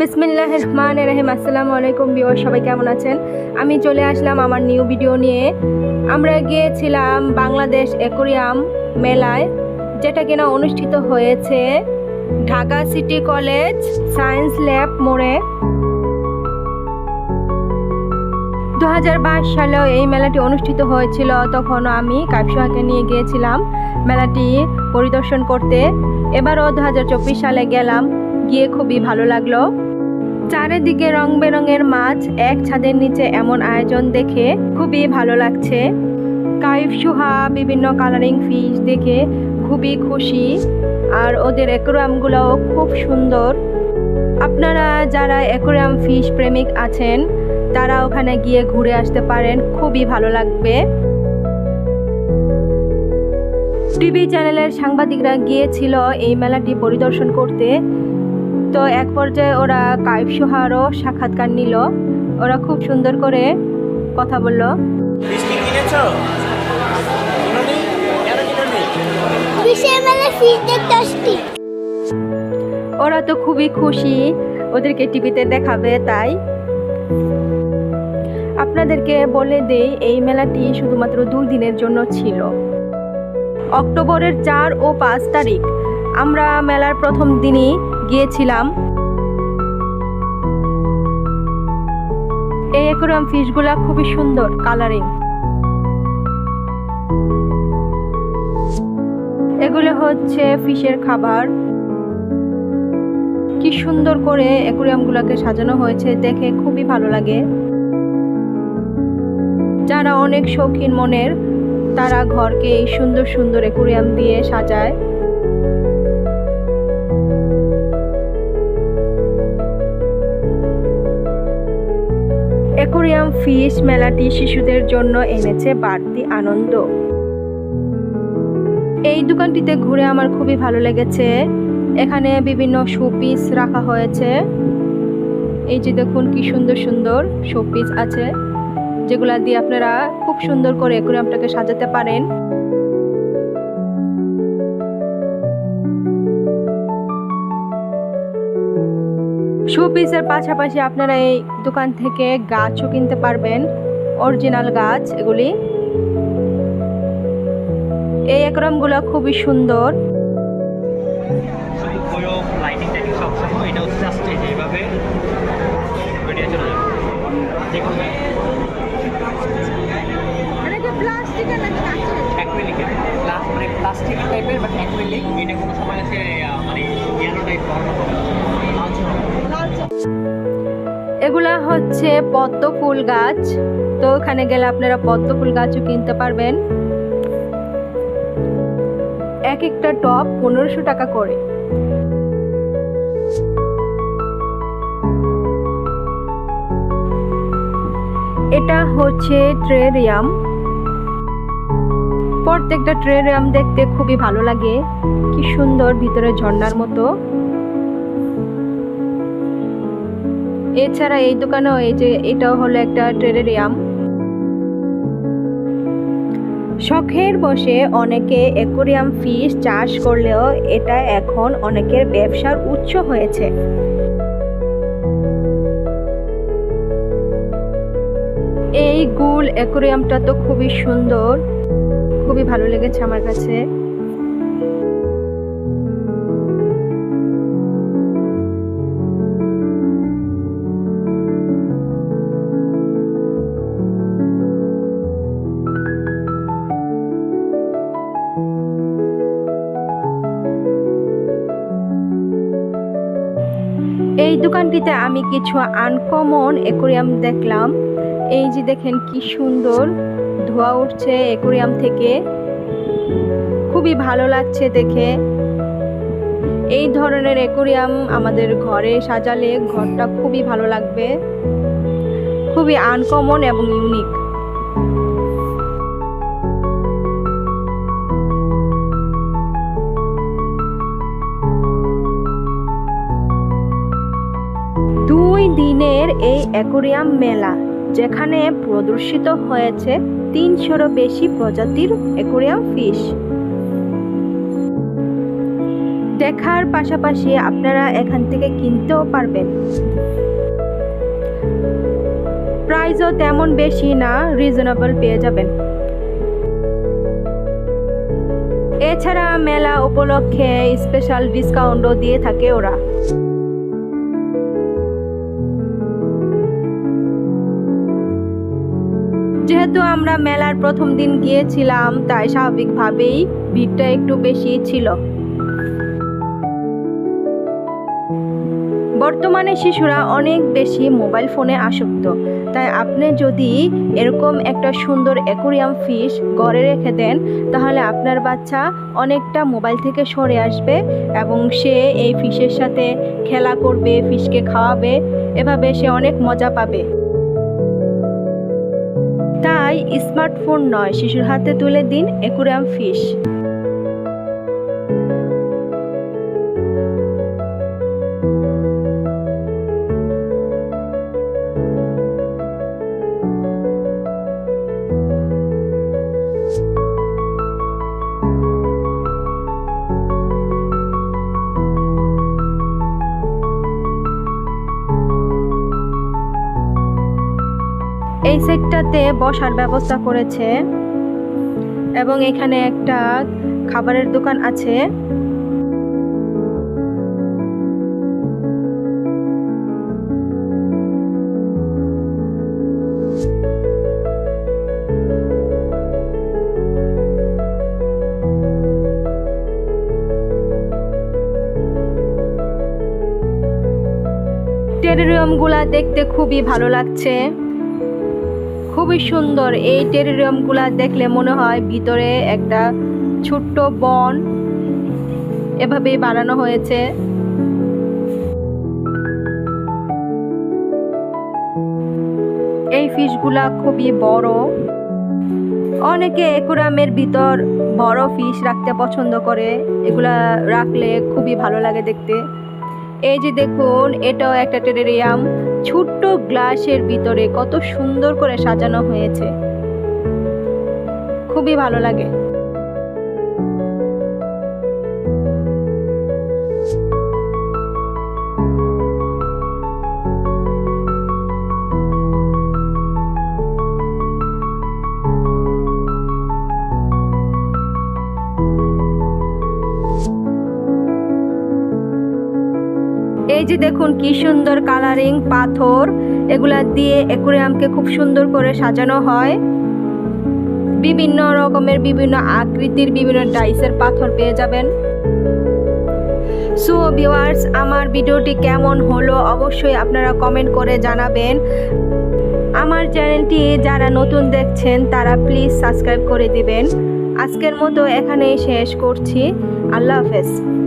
বিসমিল্লাহ রহমান রহিম আসসালামু আলাইকুম বিও সবাই কেমন আছেন? আমি চলে আসলাম আমার নিউ ভিডিও নিয়ে। আমরা গিয়েছিলাম বাংলাদেশ অ্যাকোরিয়াম মেলায়, যেটা কিনা অনুষ্ঠিত হয়েছে Dhaka city college science lab মোড়ে। দু হাজার বাইশ সালেও এই মেলাটি অনুষ্ঠিত হয়েছিল তখন আমি কাপসোহাকে নিয়ে গিয়েছিলাম মেলাটি পরিদর্শন করতে। এবারও দু হাজার চব্বিশ সালে গেলাম, গিয়ে খুবই ভালো লাগল। চারিদিকে রং বেরঙের মাছ, এক ছাদের নিচে এমন আয়োজন দেখে খুবই ভালো লাগছে। কাইফ, সুহা, বিভিন্ন কালারিং ফিশ দেখে খুবই খুশি। আর ওদের অ্যাকোরিয়ামগুলোও খুব সুন্দর। আপনারা যারা অ্যাকোরিয়াম ফিশ প্রেমিক আছেন, তারা ওখানে গিয়ে ঘুরে আসতে পারেন, খুবই ভালো লাগবে। টিভি চ্যানেলের সাংবাদিকরা গিয়েছিল এই মেলাটি পরিদর্শন করতে। তো এক পর্যায়ে ওরা কাইফ সোহারও সাক্ষাৎকার নিল। ওরা খুব সুন্দর করে কথা বলল। ওরা তো খুবই খুশি ওদেরকে টিভিতে দেখাবে তাই। আপনাদেরকে বলে দেই এই মেলাটি শুধুমাত্র দুই দিনের জন্য ছিল। অক্টোবরের চার ও পাঁচ তারিখ। আমরা মেলার প্রথম দিনই গিয়েছিলাম। এই অ্যাকোরিয়াম ফিশগুলা খুবই সুন্দর কালারিং এগুলো হচ্ছে ফিশের খাবার। কি সুন্দর করে অ্যাকোরিয়ামগুলোকে সাজানো হয়েছে, দেখে খুবই ভালো লাগে। যারা অনেক শৌখিন মনের, তারা ঘরকে এই সুন্দর সুন্দর অ্যাকোরিয়াম দিয়ে সাজায়। অ্যাকোরিয়াম ফিশ মেলাটি শিশুদের জন্য এনেছে বাড়তি আনন্দ। এই দোকানটিতে ঘুরে আমার খুবই ভালো লেগেছে। এখানে বিভিন্ন শোপিস রাখা হয়েছে। এই যে দেখুন কি সুন্দর সুন্দর শোপিস আছে, যেগুলা দিয়ে আপনারা খুব সুন্দর করে অ্যাকোরিয়ামটাকে সাজাতে পারেন। শোপিসের পাশাপাশি আপনারা এই দোকান থেকে গাছও কিনতে পারবেন অরিজিনাল গাছ এগুলি। এই অ্যাকোরিয়ামগুলো খুবই সুন্দর। মানে প্লাস্টিক টাইপের বাট অ্যাক্রিলিক এটা কোনো হচ্ছে পদ্ম ফুল গাছ। তো ওখানে গেলে আপনারা পদ্ম ফুল গাছও কিনতে পারবেন। এক একটা টপ পনেরোশো টাকা করে। এটা হচ্ছে ট্রেরিয়াম। প্রত্যেকটা ট্রেরিয়াম দেখতে খুবই ভালো লাগে। কি সুন্দর ভিতরে ঝর্ণার মতো। এছাড়া এই দোকানেও এই যে এটাও হলো একটা টেরেরিয়াম শখের বসে অনেকে অ্যাকোরিয়াম ফিশ চাষ করলেও এটা এখন অনেকের ব্যবসার উৎস হয়েছে। এই গুল অ্যাকোরিয়ামটা তো খুবই সুন্দর। খুবই ভালো লেগেছে আমার কাছে। এই দোকানটিতে আমি কিছু আনকমন অ্যাকোরিয়াম দেখলাম। এই যে দেখেন কি সুন্দর ধোয়া উঠছে অ্যাকোরিয়াম থেকে। খুবই ভালো লাগছে দেখে। এই ধরনের অ্যাকোরিয়াম আমাদের ঘরে সাজালে ঘরটা খুবই ভালো লাগবে। খুবই আনকমন এবং ইউনিক দিনের এই অ্যাকোরিয়াম মেলা, যেখানে প্রদর্শিত হয়েছে তিনশোরও বেশি প্রজাতির অ্যাকোরিয়াম ফিশ। দেখার পাশাপাশি আপনারা এখান থেকে কিনতেও পারবেন। প্রাইসও তেমন বেশি না, রিজনেবল পেয়ে যাবেন। এছাড়া মেলা উপলক্ষে স্পেশাল ডিসকাউন্টও দিয়ে থাকে ওরা। যেহেতু আমরা মেলার প্রথম দিন গিয়েছিলাম, তাই স্বাভাবিকভাবেই ভিড়টা একটু বেশি ছিল। বর্তমানে শিশুরা অনেক বেশি মোবাইল ফোনে আসক্ত। তাই আপনি যদি এরকম একটা সুন্দর অ্যাকোরিয়াম ফিশ ঘরে রেখে দেন, তাহলে আপনার বাচ্চা অনেকটা মোবাইল থেকে সরে আসবে এবং সে এই ফিশের সাথে খেলা করবে, ফিশকে খাওয়াবে, এভাবে সে অনেক মজা পাবে। তাই স্মার্টফোন নয় শিশুর হাতে তুলে দিন একুরাম ফিশ এই সেটটাতে বসার ব্যবস্থা করেছে। এবং এখানে একটা খাবারের দোকান আছে। টেরিরিয়ামগুলা দেখতে খুবই ভালো লাগছে। খুবই সুন্দর। এই টেরিরিয়ামগুলা দেখলে মনে হয় ভিতরে একটা ছোট্ট বন। এভাবেই বানানো হয়েছে। এই ফিশগুলা খুবই বড়। অনেকে একুরামের ভিতর বড় ফিশ রাখতে পছন্দ করে। এগুলা রাখলে খুবই ভালো লাগে দেখতে। এই যে দেখুন, এটাও একটা টেরেরিয়াম। ছোট্ট গ্লাসের ভিতরে কত সুন্দর করে সাজানো হয়েছে। খুবই ভালো লাগে। যে দেখুন কি সুন্দর কালারিং পাথর, এগুলা দিয়ে অ্যাকুরিয়ামকে খুব সুন্দর করে সাজানো হয়। বিভিন্ন রকমের বিভিন্ন আকৃতির বিভিন্ন ডাইসের পাথর পেয়ে যাবেন। সো ভিউয়ার্স আমার ভিডিওটি কেমন হলো অবশ্যই আপনারা কমেন্ট করে জানাবেন। আমার চ্যানেলটি যারা নতুন দেখছেন, তারা প্লিজ সাবস্ক্রাইব করে দিবেন। আজকের মতো এখানেই শেষ করছি। আল্লাহ হাফেজ।